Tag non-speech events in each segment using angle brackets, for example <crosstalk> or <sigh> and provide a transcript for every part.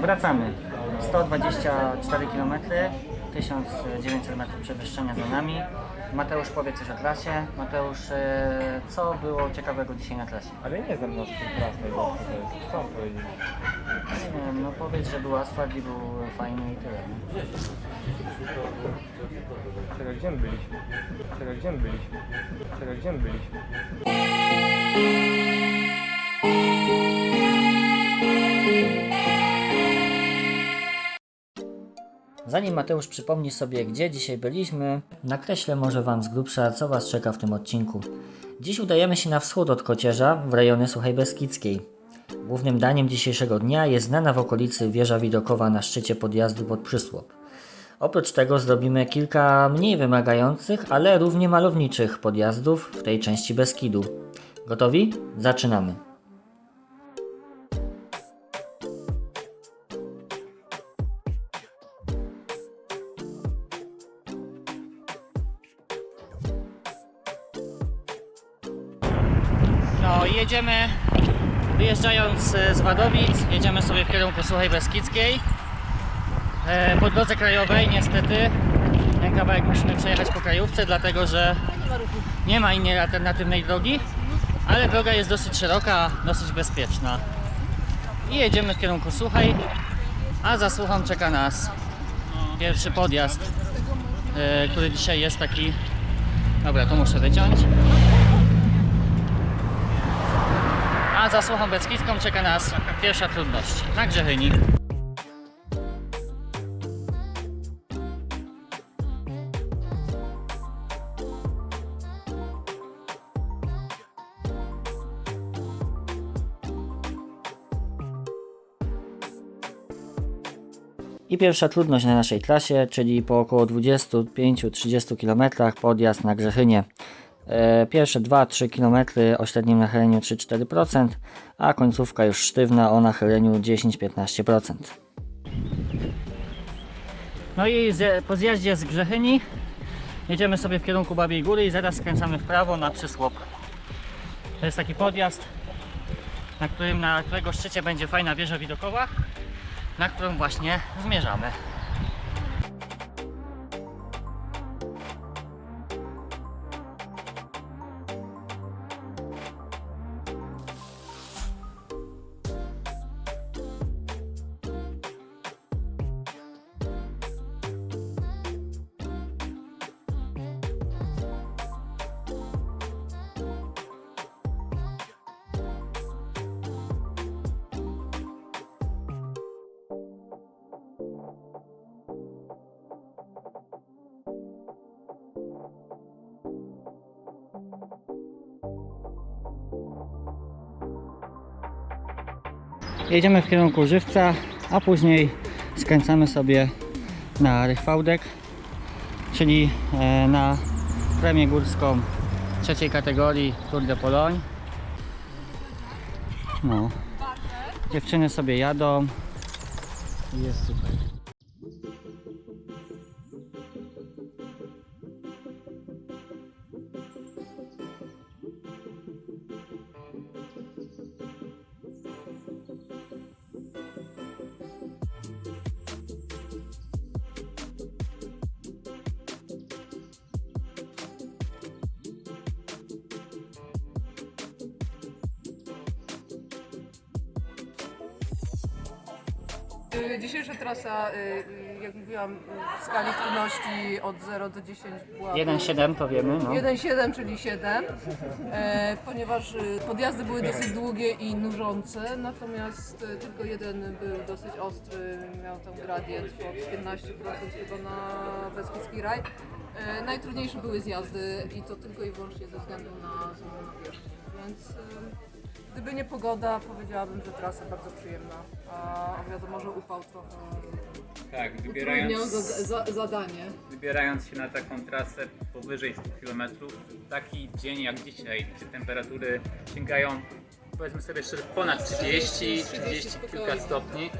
Wracamy. 124 km, 1900 metrów przewyższenia za nami. Mateusz powie coś o trasie. Mateusz, e, co było ciekawego dzisiaj na trasie? Ale nie znam nas tym trasę, bo to jest. Co mam powiedzieć? Nie wiem, no powiedz, że był asfalt i był fajny i tyle. nie? Czekaj, gdzie my byliśmy? Czekaj, gdzie my byliśmy? Czekaj, gdzie my byliśmy? Zanim Mateusz przypomni sobie, gdzie dzisiaj byliśmy, nakreślę może Wam z grubsza, co Was czeka w tym odcinku. Dziś udajemy się na wschód od Kocierza, w rejony Suchej Beskidzkiej. Głównym daniem dzisiejszego dnia jest znana w okolicy wieża widokowa na szczycie podjazdu pod Przysłop. Oprócz tego zrobimy kilka mniej wymagających, ale równie malowniczych podjazdów w tej części Beskidu. Gotowi? Zaczynamy. No jedziemy, wyjeżdżając e, z Wadowic, jedziemy sobie w kierunku Suchej Beskidzkiej. E, Po drodze krajowej niestety ten kawałek musimy przejechać po krajówce, dlatego że nie ma innej alternatywnej drogi, ale droga jest dosyć szeroka, dosyć bezpieczna. I jedziemy w kierunku Suchej, a za Suchą czeka nas pierwszy podjazd, e, który dzisiaj jest taki... Dobra, to muszę wyciąć. A za Suchą Beskidzką czeka nas pierwsza trudność na Grzechyni. I pierwsza trudność na naszej trasie, czyli po około 25-30 km podjazd na Grzechynię. E, Pierwsze 2-3 km o średnim nachyleniu 3-4%, a końcówka już sztywna o nachyleniu 10-15%. No i po zjeździe z Grzechyni jedziemy sobie w kierunku Babiej Góry i zaraz skręcamy w prawo na Przysłop. To jest taki podjazd, na którym na którego szczycie będzie fajna wieża widokowa, na którą właśnie zmierzamy. Jedziemy w kierunku Żywca, a później skręcamy sobie na Rychwałdek, czyli e, na premię górską trzeciej kategorii Tour de Pologne. No. Dziewczyny sobie jadą jest super. Dzisiejsza trasa, y, y, jak mówiłam, y, w skali trudności od 0 do 10 była 1,7 powiemy. No. 1,7, czyli 7, e, ponieważ y, podjazdy były dosyć długie i nużące, natomiast y, tylko jeden był dosyć ostry, miał tam gradient od 15% chyba na Beskidzki Raj. E, najtrudniejsze były zjazdy i to tylko i wyłącznie ze względu na złożoną nawierzchnię, więc y, gdyby nie pogoda, powiedziałabym, że trasa bardzo przyjemna, a wiadomo, że upał trochę Tak, utrudniał wybierając, za, za, zadanie. wybierając się na taką trasę powyżej 100 km, taki dzień jak dzisiaj, gdzie temperatury sięgają powiedzmy sobie szczerze ponad 30, 30 kilka stopni,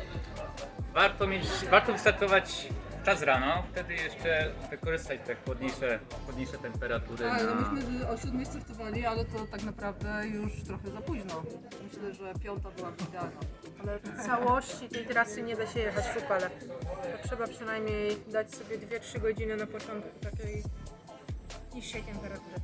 warto mieć, warto wystartować czas rano, wtedy jeszcze wykorzystać te chłodniejsze, chłodniejsze temperatury Tak, no na... myśmy o siódmej startowali, ale to tak naprawdę już trochę za późno. Myślę, że piąta była idealna. Ale w całości tej trasy nie da się jechać w upale. To trzeba przynajmniej dać sobie 2-3 godziny na początku takiej niższej temperatury.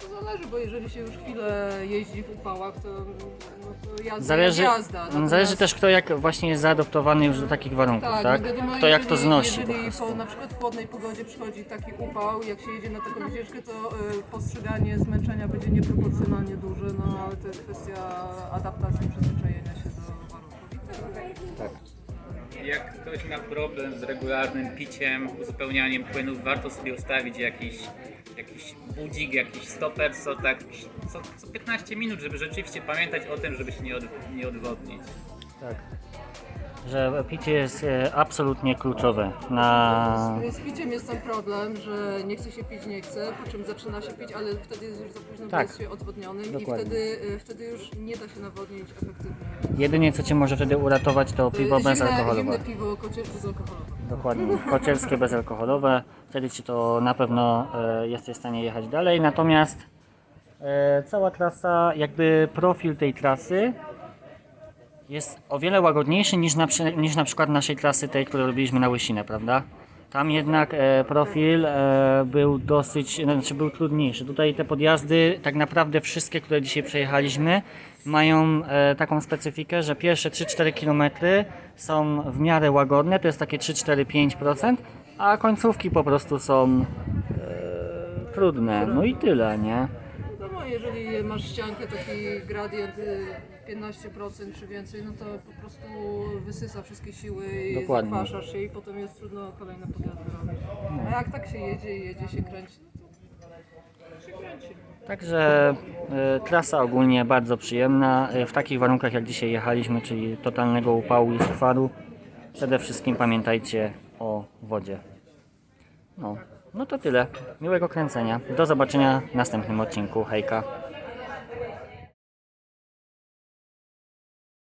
To zależy, bo jeżeli się już chwilę jeździ w upałach, to, no to jazda Zależy, jak jazda. Natomiast- zależy też kto jak właśnie jest zaadoptowany już do takich warunków, Tak, tak? no wiadomo, Kto jak to jeżeli- znosi po Jeżeli prostu. po na przykład chłodnej pogodzie przychodzi taki upał, jak się jedzie na taką wycieczkę, to y, postrzeganie zmęczenia będzie nieproporcjonalnie duże, no ale to jest kwestia adaptacji, przyzwyczajenia się do warunków. I tyle. Jak ktoś ma problem z regularnym piciem, uzupełnianiem płynów, warto sobie ustawić jakiś, jakiś budzik, jakiś stoper, co tak co, co 15 minut, żeby rzeczywiście pamiętać o tym, żeby się nie, od, nie odwodnić. Tak. Że picie jest e, absolutnie kluczowe na... Z piciem jest ten problem, że nie chce się pić, nie chce, po czym zaczyna się pić, ale wtedy jest już za późno, bo Tak. jest się odwodnionym Dokładnie. i wtedy, y, wtedy już nie da się nawodnić efektywnie. Jedynie co Cię może wtedy uratować to piwo zimne, bezalkoholowe. zimne piwo kocie bezalkoholowe. Dokładnie, <laughs> kocielskie bezalkoholowe. Wtedy Ci to na pewno e, jesteś w stanie jechać dalej. Natomiast e, cała trasa, jakby profil tej trasy jest o wiele łagodniejszy niż na, niż na przykład naszej trasy tej, którą robiliśmy na Łysinę, prawda? Tam jednak e, profil e, był dosyć, znaczy był trudniejszy. Tutaj te podjazdy, tak naprawdę wszystkie, które dzisiaj przejechaliśmy, mają e, taką specyfikę, że pierwsze 3-4 km są w miarę łagodne, to jest takie 3-4-5%, a końcówki po prostu są e, trudne. No i tyle, nie? Jeżeli masz ściankę, taki gradient y, 15% czy więcej, no to po prostu wysysa wszystkie siły i Dokładnie. zakwaszasz się i potem jest trudno kolejne podjazdy robić. A jak tak się jedzie i jedzie się kręci, no to się kręci. Także e, trasa ogólnie bardzo przyjemna. E, w takich warunkach jak dzisiaj jechaliśmy, czyli totalnego upału i skwaru. Przede wszystkim pamiętajcie o wodzie. No, no to tyle. Miłego kręcenia. Do zobaczenia w następnym odcinku. Hejka.